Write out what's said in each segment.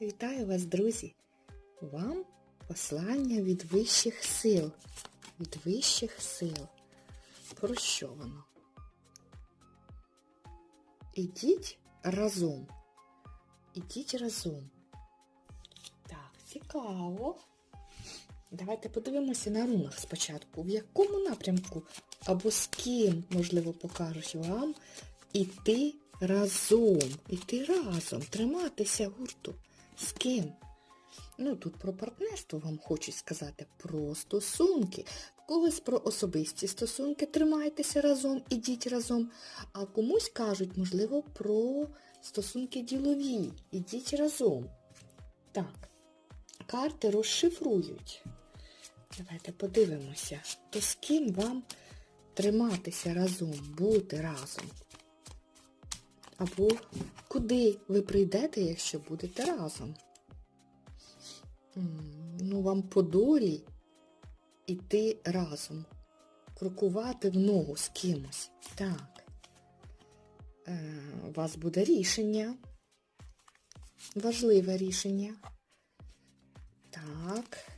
Вітаю вас, друзі! Вам послання від вищих сил. Від вищих сил. Про що воно? Ідіть разом. Ідіть разом. Так, цікаво. Давайте подивимося на рунах спочатку. В якому напрямку або з ким, можливо, покажуть вам іти разом. Іти разом, триматися гурту. З ким? Ну, тут про партнерство вам хочуть сказати, про стосунки. Когось про особисті стосунки, тримайтеся разом, ідіть разом. А комусь кажуть, можливо, про стосунки ділові. Ідіть разом. Так, карти розшифрують. Давайте подивимося, то з ким вам триматися разом, бути разом. Або куди ви прийдете, якщо будете разом. Ну, вам по долі іти разом. Крокувати в ногу з кимось. Так. Е, у вас буде рішення. Важливе рішення. Так.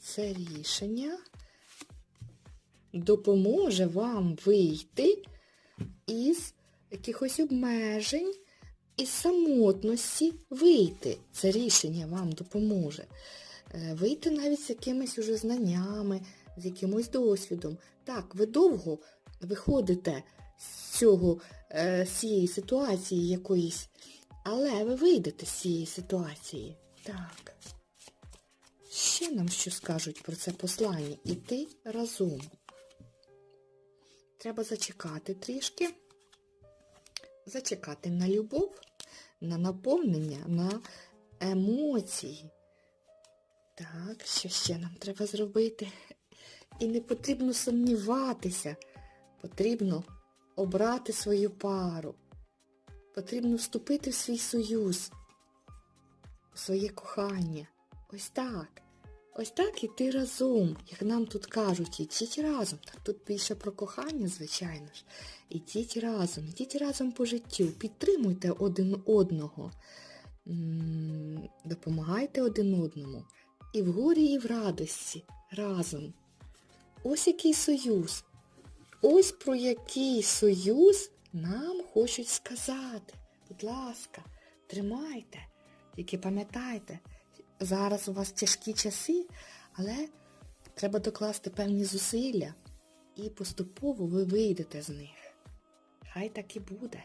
Це рішення допоможе вам вийти із якихось обмежень, із самотності вийти. Це рішення вам допоможе. Е, Вийти навіть з якимись уже знаннями, з якимось досвідом. Так, ви довго виходите з цього, е, з цієї ситуації якоїсь, але ви вийдете з цієї ситуації. Так. Ще нам що скажуть про це послання? Іти разом. Треба зачекати трішки. Зачекати на любов, на наповнення, на емоції. Так, що ще нам треба зробити? І не потрібно сумніватися. Потрібно обрати свою пару. Потрібно вступити в свій союз, у своє кохання. Ось так. Ось так іти разом, як нам тут кажуть, ідіть разом. Так тут більше про кохання, звичайно ж. Ідіть разом, ідіть разом по життю, підтримуйте один одного, допомагайте один одному. І в горі, і в радості разом. Ось який союз. Ось про який союз нам хочуть сказати. Будь ласка, тримайте, тільки пам'ятайте, зараз у вас тяжкі часи, але треба докласти певні зусилля і поступово ви вийдете з них. Хай так і буде.